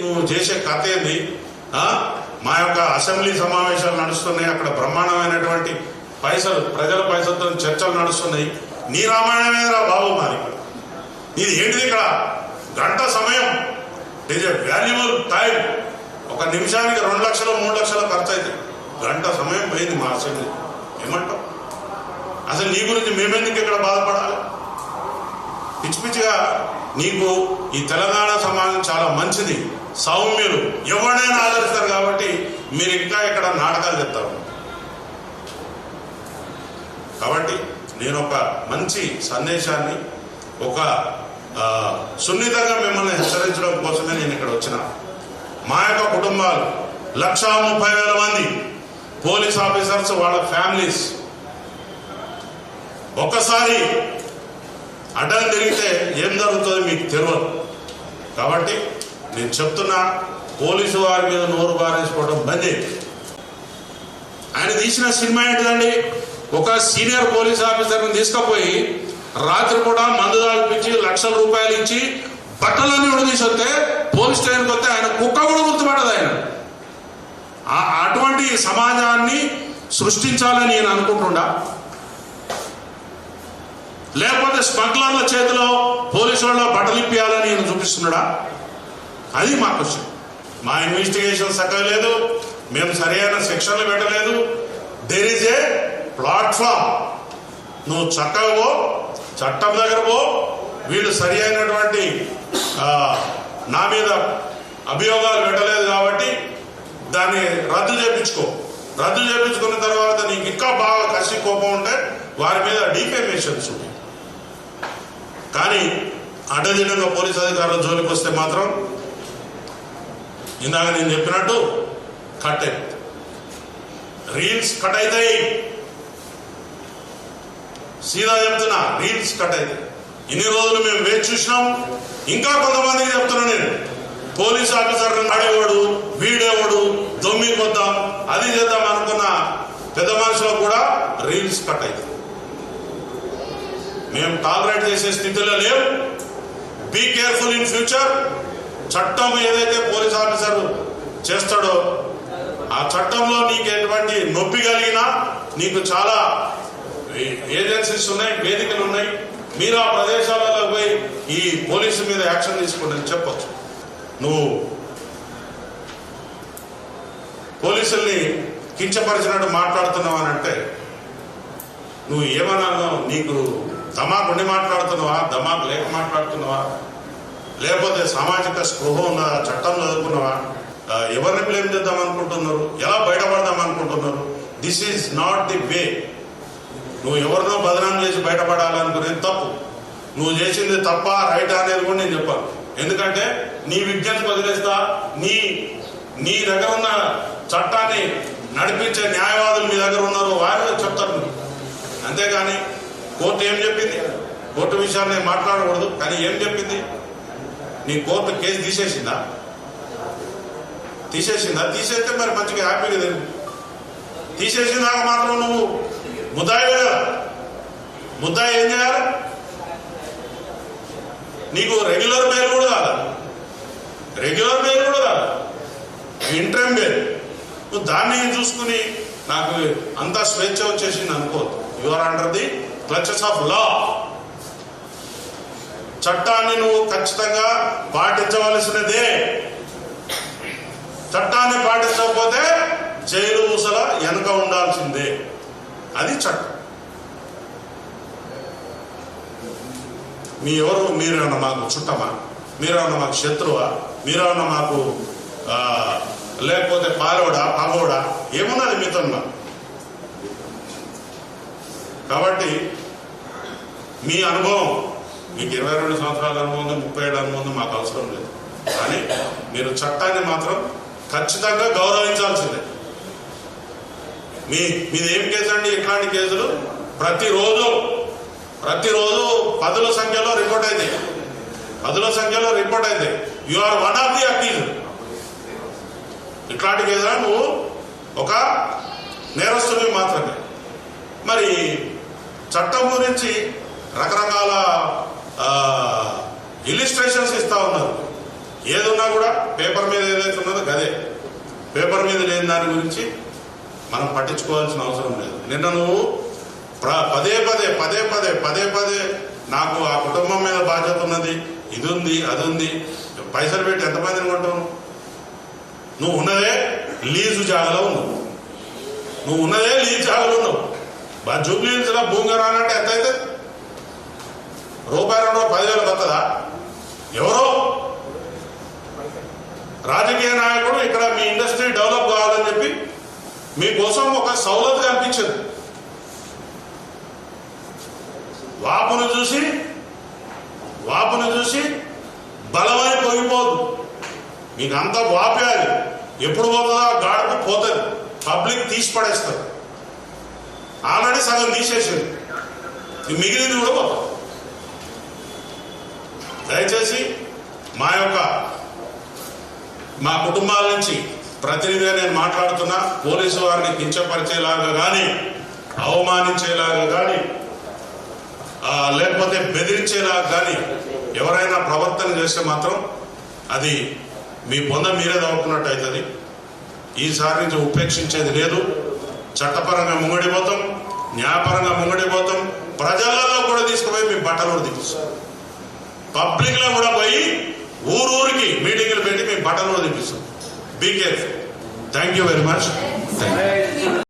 నువ్వు చేసే కథ ఏంది? ఆ? మా యొక్క అసెంబ్లీ సమావేశాలు నడుస్తున్నాయి. అక్కడ బ్రహ్మాండమైనటువంటి పైసలు ప్రజల పైసలతో చర్చలు నడుస్తున్నాయి. నీ రామాయణమేరా బాబు మరి. ఇది ఏంటిది ఇక్కడ? గంట సమయం. ఇట్ ఏ వాల్యుబుల్ టైం ఒక నిమిషానికి రెండు లక్షలు మూడు లక్షలు ఖర్చు అవుతుంది గంట సమయం పోయింది మా అసెంబ్లీ. ఏమంటావు? అసలు నీ గురించి మేమెందుకు ఇక్కడ బాధపడాలి? పిచ్చి పిచ్చిగా నీకు ఈ తెలంగాణ సమాజం చాలా మంచిది. సౌమ్యులు. ఎవరైనా ఆదరిస్తారు కాబట్టి మీరు ఇంకా ఇక్కడ నాటకాలు చెప్తారు. కాబట్టి నేను ఒక మంచి సందేశాన్ని ఒక సున్నితంగా మిమ్మల్ని హెచ్చరించడం కోసమే నేను ఇక్కడ వచ్చిన. మా యొక్క కుటుంబాలు లక్షా ముప్పై వేల మంది పోలీస్ ఆఫీసర్స్ వాళ్ళ ఫ్యామిలీస్ ఒక్కసారి అడ్డం తిరిగితే ఏం జరుగుతుందో మీకు తెలియదు కాబట్టి నేను చెప్తున్నా పోలీసు వారి మీద నోరు బారేసుకోవడం బంద్ ఆయన తీసిన సినిమా ఏంటిదండి? ఒక సీనియర్ పోలీస్ ఆఫీసర్ని తీసుకుపోయి రాత్రి కూడా మందు తాగిపించి లక్షల రూపాయలు ఇచ్చి బట్టలన్నీ విడదీసి వస్తే పోలీస్ స్టేషన్కి వస్తే ఆయన కుక్క కూడా గుర్తుపడదు ఆయన. అటువంటి సమాజాన్ని సృష్టించాలని నేను అనుకుంటున్నా. లేకపోతే స్మగ్లర్ల చేతిలో పోలీసు వాళ్ళ బట్టలు ఈయన చూపిస్తున్నాడా? అది మా క్వశ్చన్. మా ఇన్వెస్టిగేషన్ సక్కలేదు మేము సరైన శిక్షణలు పెట్టలేదు. దేర్ ఇస్ ఏ ప్లాట్ఫామ్ నువ్వు చక్కగా పో చట్టం దగ్గర పో. వీళ్ళు సరి అయినటువంటి నా మీద అభియోగాలు పెట్టలేదు కాబట్టి దాన్ని రద్దు చేయించుకో రద్దు చేయించుకున్న తర్వాత నీకు ఇంకా బాగా కసి కోపం ఉంటే వారి మీద డీఫేమేషన్స్ ఉంటాయి. కానీ అడ్డదిడ్డంగా పోలీస్ అధికారుల జోలికి వస్తే మాత్రం ఇందాక నేను చెప్పినట్టు కట్ రీల్స్ కట్ అవుతాయి సీదా చెప్తున్నా రీల్స్ కట్ అవుతాయి ఇన్ని రోజులు మేము వేచి చూసినాం. ఇంకా కొంతమందికి చెప్తున్నా నేను. పోలీస్ ఆఫీసర్ ఆడేవాడు వీడేవాడు దొమ్మి కొద్దాం అది చేద్దాం అనుకున్న పెద్ద మనుషులకు కూడా రీల్స్ కట్ అవుతాయి మేము టాలరేట్ చేసే స్థితిలో లేవు బీ కేర్ఫుల్ ఇన్ ఫ్యూచర్ చట్టం ఏదైతే పోలీస్ ఆఫీసర్ చేస్తాడో ఆ చట్టంలో నీకు ఎటువంటి నొప్పి కలిగినా నీకు చాలా ఏజెన్సీస్ ఉన్నాయి వేదికలు ఉన్నాయి. మీరు ఆ ప్రదేశాలలో పోయి ఈ పోలీసు మీద యాక్షన్ తీసుకోండి చెప్పచ్చు. నువ్వు పోలీసుల్ని కించపరిచినట్టు మాట్లాడుతున్నావు అని అంటే నువ్వు ఏమన్నా నీకు ధమాకు ఉండి మాట్లాడుతున్నావా? దమాకు లేక మాట్లాడుతున్నావా? లేకపోతే సామాజిక స్పృహ ఉన్నదా చట్టం చదువుకున్నావా? ఎవరిని బ్లేమ్ చేద్దాం అనుకుంటున్నారు ఎలా బయటపడదాం అనుకుంటున్నారు this is not the way నువ్వు ఎవరినో బదనాం చేసి బయటపడాలనుకునేది తప్పు. నువ్వు చేసింది తప్ప రైట్ అనేది కూడా నేను చెప్పాను. ఎందుకంటే నీ విజ్ఞతకు వదిలేస్తా నీ నీ దగ్గర ఉన్న చట్టాన్ని నడిపించే న్యాయవాదులు మీ దగ్గర ఉన్నారు వారు చెప్తారు. అంతేగాని కోర్టు ఏం చెప్పింది? కోర్టు విషయాన్ని మాట్లాడకూడదు కానీ ఏం చెప్పింది? నీ కోర్టు కేసు తీసేసిందా? తీసేసిందా? తీసేస్తే మరి మంచిగా హ్యాపీగా తెలియదు తీసేసినాక మాత్రం నువ్వు ముద్దాయి కదా? ముద్దాయి ఏం చేయాలి? నీకు రెగ్యులర్ బెయిల్ కూడా కాదు? రెగ్యులర్ బెయిల్ కూడా కాదు? ఇంట్రెమ్ బెయిల్ నువ్వు దాన్ని చూసుకుని నాకు అంతా స్వేచ్ఛ వచ్చేసింది అనుకోవద్దు your under the clutches of law చట్టాన్ని నువ్వు ఖచ్చితంగా పాటించవలసినదే. చట్టాన్ని పాటించకపోతే జైలు ఊసల వెనుక ఉండాల్సిందే. అది చట్టం. మీ ఎవరు? మీరేమన్నా మాకు చుట్టమా? మీరేమన్నా మాకు శత్రువా? మీరేమన్నా మాకు లేకపోతే పాలోడా పగోడా ఏమున్నది మీతో మాకు? కాబట్టి మీ అనుభవం మీకు ఇరవై రెండు సంవత్సరాల అనుభవం ఉంది ముప్పై ఏడు అనుభవం ఉంది మాకు అవసరం లేదు. కానీ మీరు చట్టాన్ని మాత్రం ఖచ్చితంగా గౌరవించాల్సిందే. మీ మీదేం ఏం కేసు అండి? ఇట్లాంటి కేసులు? ప్రతిరోజు ప్రతిరోజు పదుల సంఖ్యలో రిపోర్ట్ అయితే పదుల సంఖ్యలో రిపోర్ట్ అయితే you are one of the accuse ఇట్లాంటి కేసులో నువ్వు ఒక నేరస్తుడివి మాత్రమే. మరి చట్టం గురించి రకరకాల ఇలిస్ట్రేషన్స్ ఇస్తా ఉన్నారు. ఏదున్నా కూడా పేపర్ మీద ఏదైతే ఉన్నదో గదే. పేపర్ మీద లేని దాని గురించి మనం పట్టించుకోవాల్సిన అవసరం లేదు. నిన్న నువ్వు పదే పదే పదే పదే పదే పదే నాకు ఆ కుటుంబం మీద బాధ్యత ఉన్నది ఇది ఉంది అది ఉంది పైసలు పెట్టి ఎంతమందిని కొంటావు? నువ్వు ఉన్నదే లీజు జాగలో ఉన్నావు. నువ్వు ఉన్నదే లీజు జాగలో ఉన్నావు. జూబ్లీ జూబ్లీహిల్స్లో రానంటే ఎంత అయితే? రూపాయి రెండు పదివేలు వస్తుందా ఎవరో? రాజకీయ నాయకుడు ఇక్కడ మీ ఇండస్ట్రీ డెవలప్ కావాలని చెప్పి మీకోసం ఒక సౌలత్ కనిపించింది. వాపును చూసి వాపును చూసి బలమై పొగిపోదు. మీకు అంత వాపేయాలి ఎప్పుడు పోతుందో ఆ గాడకు పోతుంది. పబ్లిక్ తీసి పడేస్తారు ఆల్రెడీ సగం తీసేసింది మిగిలింది కూడా దయచేసి మా యొక్క మా కుటుంబాల నుంచి ప్రతినిధిగా నేను మాట్లాడుతున్నా. పోలీసు వారిని కించపరిచేలాగా కానీ అవమానించేలాగా కానీ లేకపోతే బెదిరించేలాగా కానీ ఎవరైనా ప్రవర్తన చేస్తే మాత్రం అది మీ పొంద మీరే దవ్వుకున్నట్టు అవుతుంది. ఈసారి నుంచి ఉపేక్షించేది లేదు. చట్టపరంగా ముంగడిపోతాం న్యాయపరంగా ముంగడిపోతాం ప్రజలలో కూడా తీసుకుపోయి మీ బట్టలు కూడా తీపిస్తాం పబ్లిక్లో కూడా పోయి ఊరూరికి మీటింగ్లు పెట్టి మీ బట్టలు కూడా తెప్పిస్తాం be careful thank you very much thank you